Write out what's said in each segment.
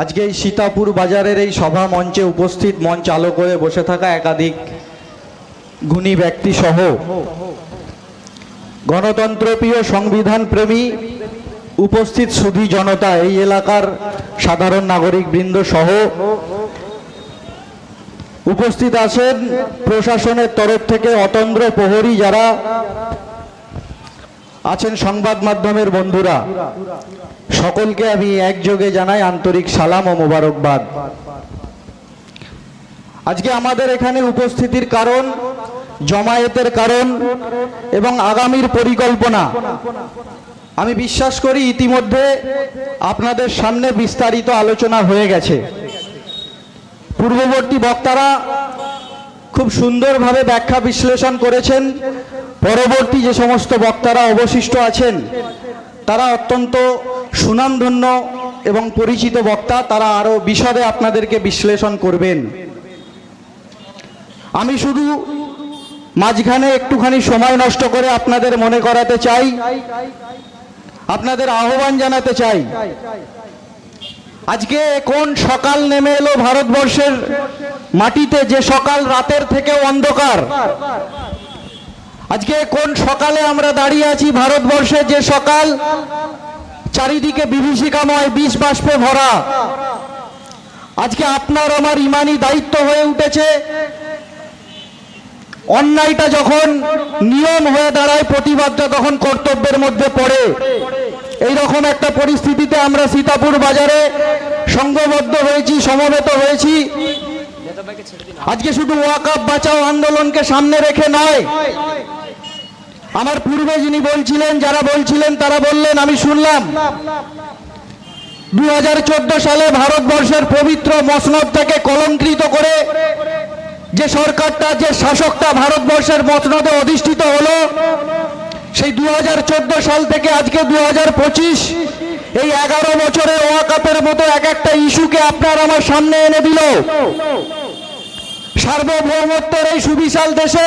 আজকে এই সীতাপুর বাজারের এই সভা মঞ্চে উপস্থিত মঞ্চ আলো করে বসে থাকা একাধিক গুণী ব্যক্তি সহ গণতন্ত্রপ্রিয় সংবিধান প্রেমী উপস্থিত সুধী জনতা, এই এলাকার সাধারণ নাগরিক বৃন্দ সহ উপস্থিত আছেন প্রশাসনের তরফ থেকে অতন্দ্র প্রহরী যারা আছেন সংবাদ মাধ্যমের বন্ধুরা। সকলকে আমি একযোগে জানাই আন্তরিক সালাম ও মোবারকবাদ। আজকে আমাদের এখানে উপস্থিতির কারণ, জমায়েতের কারণ এবং আগামীর পরিকল্পনা। আমি বিশ্বাস করি ইতিমধ্যে আপনাদের সামনে বিস্তারিত আলোচনা হয়ে গেছে। পূর্ববর্তী বক্তারা খুব সুন্দরভাবে ব্যাখ্যা বিশ্লেষণ করেছেন। পরবর্তী যে সমস্ত বক্তারা অবশিষ্ট আছেন তারা অত্যন্ত সুনামধন্য এবং পরিচিত বক্তা, তারা আরও বিশদে আপনাদেরকে বিশ্লেষণ করবেন। আমি শুধু মাঝখানে একটুখানি সময় নষ্ট করে আপনাদের মনে করাতে চাই, আপনাদের আহ্বান জানাতে চাই। আজকে কোন সকাল নেমে এলো ভারতবর্ষের মাটিতে, যে সকাল রাতের থেকে অন্ধকার। আজকে কোন সকালে আমরা দাঁড়িয়ে আছি ভারতবর্ষে? যে সকাল চারিদিকে বিভীষিকাময় বিষ বাষ্পে ভরা। আজকে আপনার আমার ইমানি দায়িত্ব হয়ে উঠেছে। অন্যায়টা যখন নিয়ম হয়ে দাঁড়ায়, প্রতিবাদটা তখন কর্তব্যের মধ্যে পড়ে। এই রকম একটা পরিস্থিতিতে আমরা সীতাপুর বাজারে সংঘবদ্ধ হয়েছি, সমবেত হয়েছি। আজকে শুধু ওয়াকাপ বাঁচাও আন্দোলনকে সামনে রেখে নয় আমার পূর্বে যিনি বলছিলেন, যারা বলছিলেন, তারা বললেন, আমি শুনলাম দু হাজার চোদ্দ সালে ভারতবর্ষের পবিত্র মসনদ থেকে কলঙ্কৃত করে যে সরকারটা, যে শাসকটা ভারতবর্ষের মসনদে অধিষ্ঠিত হলো, সেই দু হাজার চোদ্দ সাল থেকে আজকে দু হাজার পঁচিশ, এই এগারো বছরে ওয়াকাপের মতো এক একটা ইস্যুকে আপনার আমার সামনে এনে দিল। সার্বভৌমত্বের এই সুবিশাল দেশে,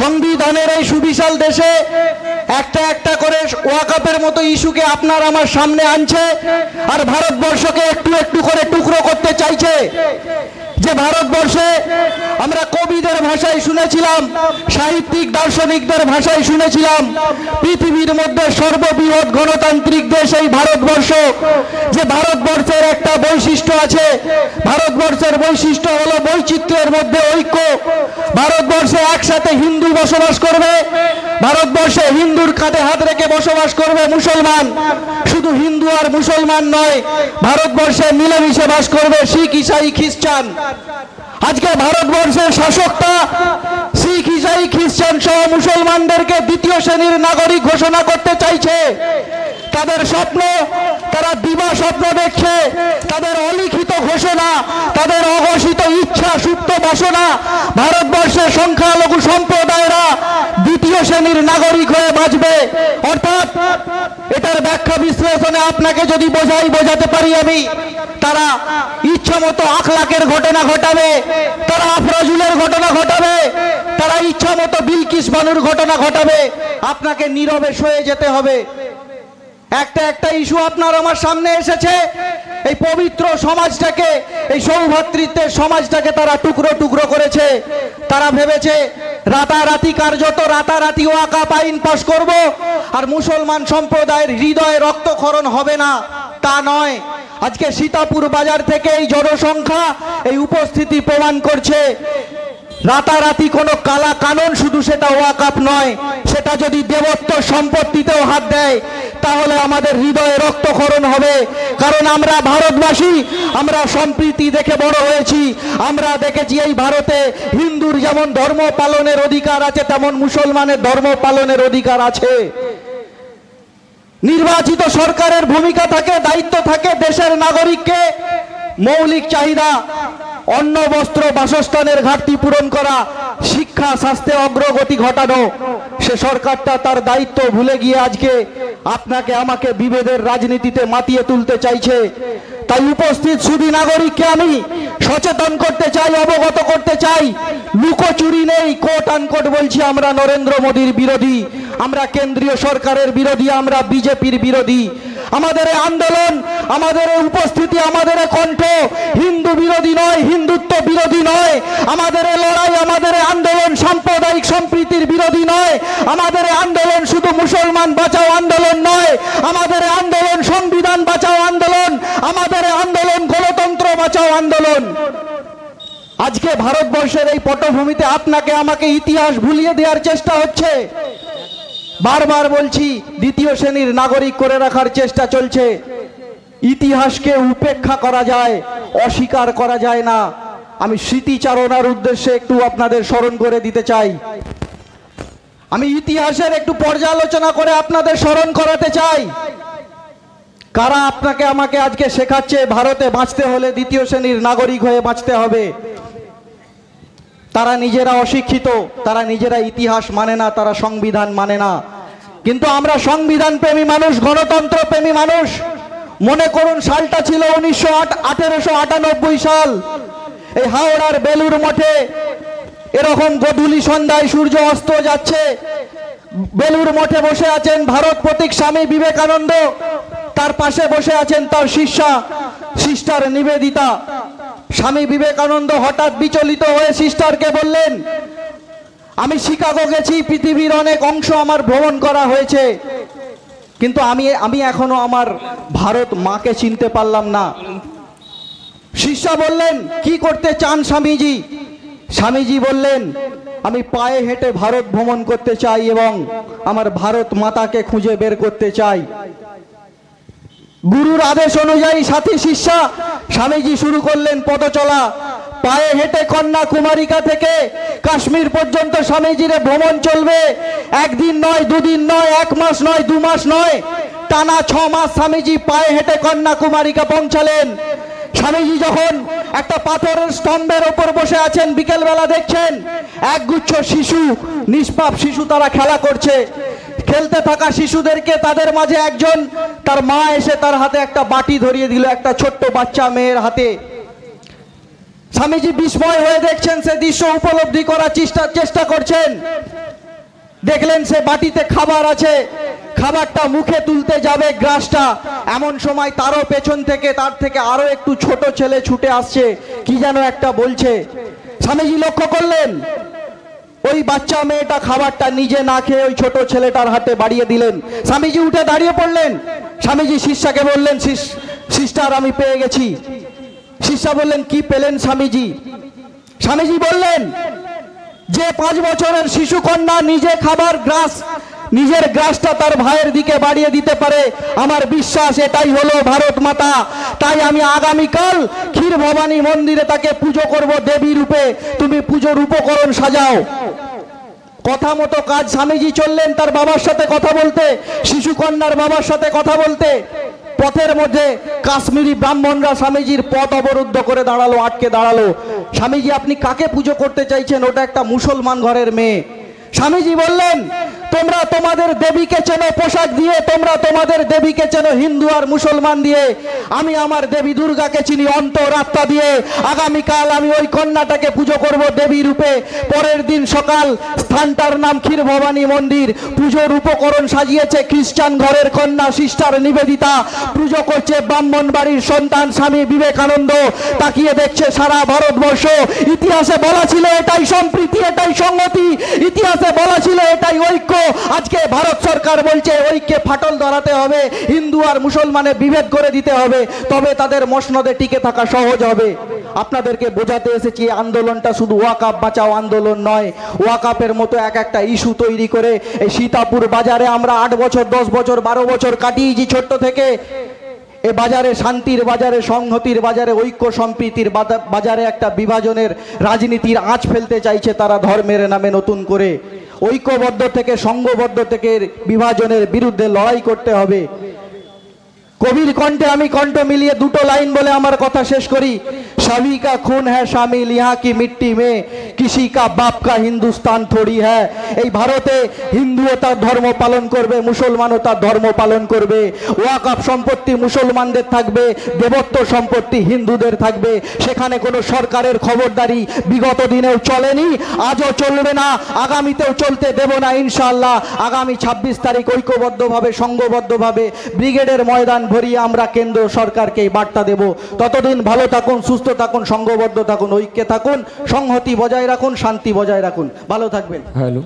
সংবিধানের এই সুবিশাল দেশে একটা একটা করে ওয়াকাপের মতো ইস্যুকে আপনার আমার সামনে আনছে আর ভারতবর্ষকে একটু একটু করে টুকরো করতে চাইছে। যে ভারতবর্ষে আমরা কবিদের ভাষায় শুনেছিলাম, সাহিত্যিক, দার্শনিকদের ভাষায় শুনেছিলাম, পৃথিবীর মধ্যে সর্ববৃহৎ গণতান্ত্রিক দেশ এই ভারতবর্ষ। যে ভারতবর্ষের একটা বৈশিষ্ট্য আছে, ভারতবর্ষের বৈশিষ্ট্য হলো বৈচিত্র্যের মধ্যে ঐক্য। ভারতবর্ষে একসাথে হিন্দু বসবাস করবে ভারতবর্ষে হিন্দুর কাঁধে হাত রেখে বসবাস করবে মুসলমান। শুধু হিন্দু আর মুসলমান নয়, ভারতবর্ষে মিলেমিশে বাস করবে শিখ, ইসাই, খ্রিস্টান। আজকে ভারতবর্ষের শাসকটা শিখ, ইসাই, খ্রিস্টান সহ মুসলমানদেরকে দ্বিতীয় শ্রেণির নাগরিক ঘোষণা করতে চাইছে। তাদের স্বপ্ন, তারা দিবা স্বপ্ন দেখছে। তাদের অলিখিত ঘোষণা, তাদের অঘোষিত ইচ্ছা সুপ্ত বাসনা, ভারতবর্ষের সংখ্যালঘু সম্প্রদায়রা শ্রেণির নাগরিক হয়ে বাঁচবে। অর্থাৎ এটার ব্যাখ্যা বিশ্লেষণে আপনাকে যদি বোঝাই, বোঝাতে পারি আমি, তারা ইচ্ছা মতো আখলাকের ঘটনা ঘটাবে, তারা আফরাজুলের ঘটনা ঘটাবে, তারা ইচ্ছা মতো বিলকিস বানুর ঘটনা ঘটাবে। আপনাকে নীরবে সয়ে যেতে হবে। একটা একটা ইস্যু আপনার আমার সামনে এসেছে। এই পবিত্র সমাজটাকে, এই সৌভাতৃত্বের সমাজটাকে তারা টুকরো টুকরো করেছে। তারা ভেবেছে, রাতারাতি কার্যত রাতারাতি ওয়াকাপ আইন পাশ করব, আর মুসলমান সম্প্রদায়ের হৃদয়ে রক্তক্ষরণ হবে না, তা নয়। আজকে সীতাপুর বাজার থেকে এই জনসংখ্যা এই উপস্থিতি প্রমাণ করছে। রাতারাতি কোনো কালা কানুন, শুধু সেটা ওয়াকাপ নয়, সেটা যদি দেবত্ব সম্পত্তিতেও হাত দেয়, তাহলে আমাদের হৃদয়ে রক্তক্ষরণ হবে। কারণ আমরা ভারতবাসী, আমরা সম্প্রীতি দেখে বড় হয়েছি। আমরা দেখেছি এই ভারতে হিন্দুর যেমন ধর্ম পালনের অধিকার আছে, তেমন মুসলমানের ধর্ম পালনের অধিকার আছে। নির্বাচিত সরকারের ভূমিকা থাকে, দায়িত্ব থাকে দেশের নাগরিককে, মৌলিক চাহিদা। অন্ন, বস্ত্র, বাসস্থানের ঘাটতি পূরণ করা, শিক্ষা, স্বাস্থ্যে অগ্রগতি ঘটানো, সে সরকারটা তার দায়িত্ব ভুলে গিয়ে আজকে আপনাকে, আমাকে বিভেদের রাজনীতিতে মাতিয়ে তুলতে চাইছে। তাই উপস্থিত সুদী নাগরিককে আমি সচেতন করতে চাই, অবগত করতে চাই। লুকোচুরি নেই কোট আনকোট বলছি আমরা নরেন্দ্র মোদীর বিরোধী, আমরা কেন্দ্রীয় সরকারের বিরোধী, আমরা বিজেপির বিরোধী। আমাদের আন্দোলন, আমাদের উপস্থিতি, আমাদের কণ্ঠ হিন্দু বিরোধী নয়, হিন্দুত্ব বিরোধী নয়। আমাদের লড়াই, আমাদের আন্দোলন সাম্প্রদায়িক সম্প্রীতির বিরোধী নয়। আমাদের আন্দোলন শুধু মুসলমান বাঁচাও আন্দোলন নয়। আমাদের আন্দোলন সংবিধান বাঁচাও আন্দোলন। আমাদের আন্দোলন গণতন্ত্র বাঁচাও আন্দোলন। আজকে ভারতবর্ষের এই পটভূমিতে আপনাকে, আমাকে ইতিহাস ভুলিয়ে দেওয়ার চেষ্টা হচ্ছে। বারবার বলছি, দ্বিতীয় শ্রেণির নাগরিক করে রাখার চেষ্টা চলছে। ইতিহাসকে উপেক্ষা করা যায়, অস্বীকার করা যায় না। আমি স্মৃতিচারণার উদ্দেশ্যে একটু আপনাদের স্মরণ করে দিতে চাই। আমি ইতিহাসের একটু পর্যালোচনা করে আপনাদের স্মরণ করাতে চাই। কারা আপনাকে আমাকে আজকে শেখাচ্ছে, ভারতে বাঁচতে হলে দ্বিতীয় শ্রেণির নাগরিক হয়ে বাঁচতে হবে? তারা নিজেরা অশিক্ষিত, তারা নিজেরা ইতিহাস মানে না, তারা সংবিধান মানে না। কিন্তু আমরা সংবিধান প্রেমী মানুষ গণতন্ত্র প্রেমী মানুষ। মনে করুন, সালটা ছিল উনিশশো আঠেরোশো আটানব্বই সাল। এই হাওড়ার বেলুর মঠে এরকম গধুলি সন্ধ্যায় সূর্য অস্ত যাচ্ছে। বেলুর মঠে বসে আছেন ভারত প্রতীক স্বামী বিবেকানন্দ। তার পাশে বসে আছেন তার শিষ্যা সিস্টার নিবেদিতা। স্বামী বিবেকানন্দ হঠাৎ বিচলিত হয়ে সিস্টারকে বললেন, আমি শিকাগো গেছি, পৃথিবীর অনেক অংশ আমার ভ্রমণ করা হয়েছে। কিন্তু আমি আমি এখনও আমার ভারত মাকে চিনতে পারলাম না। শিষ্যা বললেন, কি করতে চান স্বামীজি? স্বামীজি বললেন, আমি পায়ে হেঁটে ভারত ভ্রমণ করতে চাই এবং আমার ভারত মাতাকে খুঁজে বের করতে চাই। গুরুর আদেশ অনুযায়ী সাথী শিষ্যা স্বামীজি শুরু করলেন পদচলা পায়ে হেঁটে কন্যা কুমারিকা থেকে কাশ্মীর পর্যন্ত স্বামীজির ভ্রমণ চলবে। একদিন নয়, দুদিন নয়, এক মাস নয়, দু মাস নয়, টানা ছ মাস স্বামীজি পায়ে হেঁটে কন্যা কুমারিকা পৌঁছালেন। স্বামীজি যখন একটা পাথরের স্তম্ভের ওপর বসে আছেন, বিকেলবেলা দেখছেন, একগুচ্ছ শিশু, নিষ্পাপ শিশু তারা খেলা করছে। খেলতে থাকা শিশুদেরকে তাদের মাঝে একজন, তার মা এসে তার হাতে একটা বাটি ধরিয়ে দিল একটা ছোট্ট বাচ্চা মেয়ের হাতে। স্বামীজি বিস্ময় হয়ে দেখছেন সে দৃশ্য উপলব্ধি করার চেষ্টা চেষ্টা করছেন। দেখলেন সে বাটিতে খাবার আছে, খাবারটা মুখে তুলতে যাবে গ্রাসটা। এমন সময় তারও পেছন থেকে, তার থেকে আরও একটু ছোট ছেলে ছুটে আসছে, কি যেন একটা বলছে। স্বামীজি লক্ষ্য করলেন ওই বাচ্চা মেয়েটা খাবারটা নিজে না খেয়ে ওই ছোট ছেলেটার হাতে বাড়িয়ে দিলেন। স্বামীজি উঠে দাঁড়িয়ে পড়লেন। স্বামীজি শিষ্যাকে বললেন "শিস- সিস্টার, আমি পেয়ে গেছি। শিষ্যা বললেন, কি পেলেন স্বামীজি? স্বামীজি বললেন, যে পাঁচ বছরের শিশু কন্যা নিজে খাবার গ্রাস নিজের গ্রাসটা তার ভাইয়ের দিকে বাড়িয়ে দিতে পারে। আমার বিশ্বাস এটাই হলো ভারত মাতা। তাই আমি আগামীকাল ক্ষীর ভবানী মন্দিরে তাকে পুজো করব দেবী রূপে। তুমি পুজোর উপকরণ সাজাও। কথা মতো কাজ স্বামীজি চললেন তার বাবার সাথে কথা বলতে শিশু কন্যার বাবার সাথে কথা বলতে। পথের মধ্যে কাশ্মীরি ব্রাহ্মণরা স্বামীজির পথ অবরুদ্ধ করে দাঁড়াল, আটকে দাঁড়াল। স্বামীজি, আপনি কাকে পুজো করতে চাইছেন? ওটা একটা মুসলমান ঘরের মেয়ে। স্বামীজি বললেন তোমরা তোমাদের দেবীকে চেনো পোশাক দিয়ে, তোমরা তোমাদের দেবীকে চেনো হিন্দু আর মুসলমান দিয়ে। আমি আমার দেবী দুর্গাকে চিনি অন্তরাত্মা দিয়ে। আগামীকাল আমি ওই কন্যাটাকে পুজো করব দেবী রূপে। পরের দিন সকাল স্থানটার নাম ক্ষীর ভবানী মন্দির। পুজোর উপকরণ সাজিয়েছে খ্রিস্টান ঘরের কন্যা সিস্টার নিবেদিতা। পুজো করছে ব্রাহ্মণ বাড়ির সন্তান স্বামী বিবেকানন্দ। তাকিয়ে দেখছে সারা ভারতবর্ষ। ইতিহাসে বলা ছিল এটাই সম্প্রীতি, এটাই সংগতি ইতিহাসে বলা ছিল এটাই ঐক্য আজকে ভারত সরকার বলছে, ঐক্যে ফাটল ধরাতে হবে, হিন্দু আর মুসলমানে বিভেদ করে দিতে হবে, তবে তাদের মসনদে টিকে থাকা সহজ হবে। আপনাদেরকে বোঝাতে এসেছি, আন্দোলনটা শুধু ওয়াকাপ বাঁচাও আন্দোলন নয়, ওয়াকাপের মতো এক একটা ইস্যু তৈরি করে এই সীতাপুর বাজারে আমরা আট বছর, দশ বছর, বারো বছর কাটিয়েছি ছোট্ট থেকে। এ বাজারে শান্তির বাজারে, সংহতির বাজারে, ঐক্য সম্প্রীতির বাজারে একটা বিভাজনের রাজনীতির আঁচ ফেলতে চাইছে তারা ধর্মের নামে নতুন করে। ঐক্যবদ্ধ থেকে সংঘবদ্ধ থেকে বিভাজনের বিরুদ্ধে লড়াই করতে হবে। কবির কণ্ঠে আমি কণ্ঠ মিলিয়ে দুটো লাইন বলে আমার কথা শেষ করি। সবই কা খুন হ্যাঁ শামিল ইহা কি মিট্টি মে? কিসি কা বাপ কা হিন্দুস্তান থোড়ি হ্যাঁ এই ভারতে হিন্দুও তার ধর্ম পালন করবে, মুসলমানও তার ধর্ম পালন করবে। ওয়াকাপ সম্পত্তি মুসলমানদের থাকবে, দেবত্ব সম্পত্তি হিন্দুদের থাকবে। সেখানে কোনো সরকারের খবরদারি বিগত দিনেও চলেনি, আজও চলবে না, আগামীতেও চলতে দেব না ইনশাল্লাহ আগামী ছাব্বিশ তারিখ ঐক্যবদ্ধভাবে, সংঘবদ্ধভাবে ব্রিগেডের ময়দান ভরিয়ে আমরা কেন্দ্র সরকারকে বার্তা দেব। ততদিন ভালো থাকুন, সুস্থ থাকুন, সংঘবদ্ধ থাকুন, ঐক্যে থাকুন, সংহতি বজায় রাখুন, শান্তি বজায় রাখুন। ভালো থাকবেন। হ্যালো।